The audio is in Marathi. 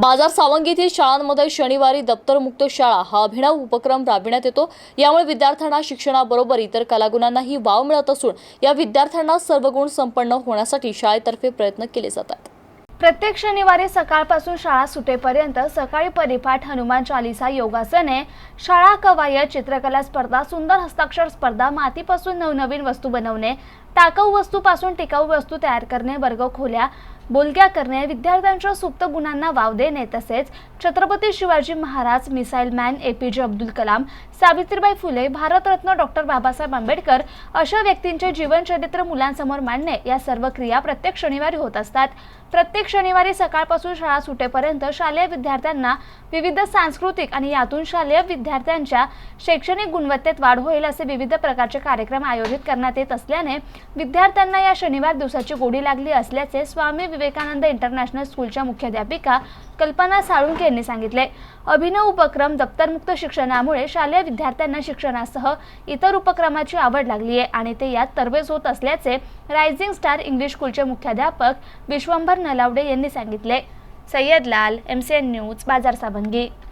बाजार सावंगी येथील शाळांमध्ये शनिवारी दप्तरमुक्त शाळा हा अभिनव उपक्रम राबविण्यात येतो. यामुळे विद्यार्थ्यांना शिक्षणाबरोबर इतर कलागुणांनाही वाव मिळत असून या विद्यार्थ्यांना सर्व गुण संपन्न होण्यासाठी शाळेतर्फे प्रयत्न केले जातात. प्रत्येक शनिवारी सकाळपासून शाळा सुटेपर्यंत सकाळी परिपाठ हनुमान चालिसा योगासने शाळा कवायत चित्रकला स्पर्धा सुंदर हस्ताक्षर स्पर्धा मातीपासून नवनवीन वस्तू बनवणे टाकाऊ वस्तूपासून टिकाऊ वस्तू तयार करणे वर्ग खोल्या बोलक्या करणे विद्यार्थ्यांच्या सुप्त गुणांना वाव देणे तसेच Chhatrapati Shivaji Maharaj missile man A P J Abdul Kalam Savitribai Phule Bharat Ratna doctor Babasaheb Ambedkar अशा व्यक्तींचे जीवनचरित्र मुलांसमोर मांडणे या सर्व क्रिया प्रत्येक शनिवारी होत असतात. प्रत्येक शनिवारी सकाळपासून शाळा सुटेपर्यंत शालेय विद्यार्थ्यांना विविध सांस्कृतिक आणि यातून शालेय विद्यार्थ्यांच्या शैक्षणिक गुणवत्तेत वाढ होईल असे विविध प्रकारचे कार्यक्रम आयोजित करण्यात येत असल्याने विद्यार्थ्यांना या शनिवार दिवसाची गोडी लागली असल्याचे स्वामी विवेकानंद इंटरनॅशनल स्कूलच्या मुख्याध्यापिका कल्पना साळुंके यांनी सांगितले. अभिनव उपक्रम दप्तरमुक्त शिक्षणामुळे शालेय विद्यार्थ्यांना शिक्षणासह इतर उपक्रमाची आवड लागली आहे आणि ते यात तरबेज होत असल्याचे रायझिंग स्टार इंग्लिश स्कूलचे मुख्याध्यापक विश्वंभर नलावडे यांनी सांगितले. सय्यद लाल एम सी एन न्यूज बाजार साबंगी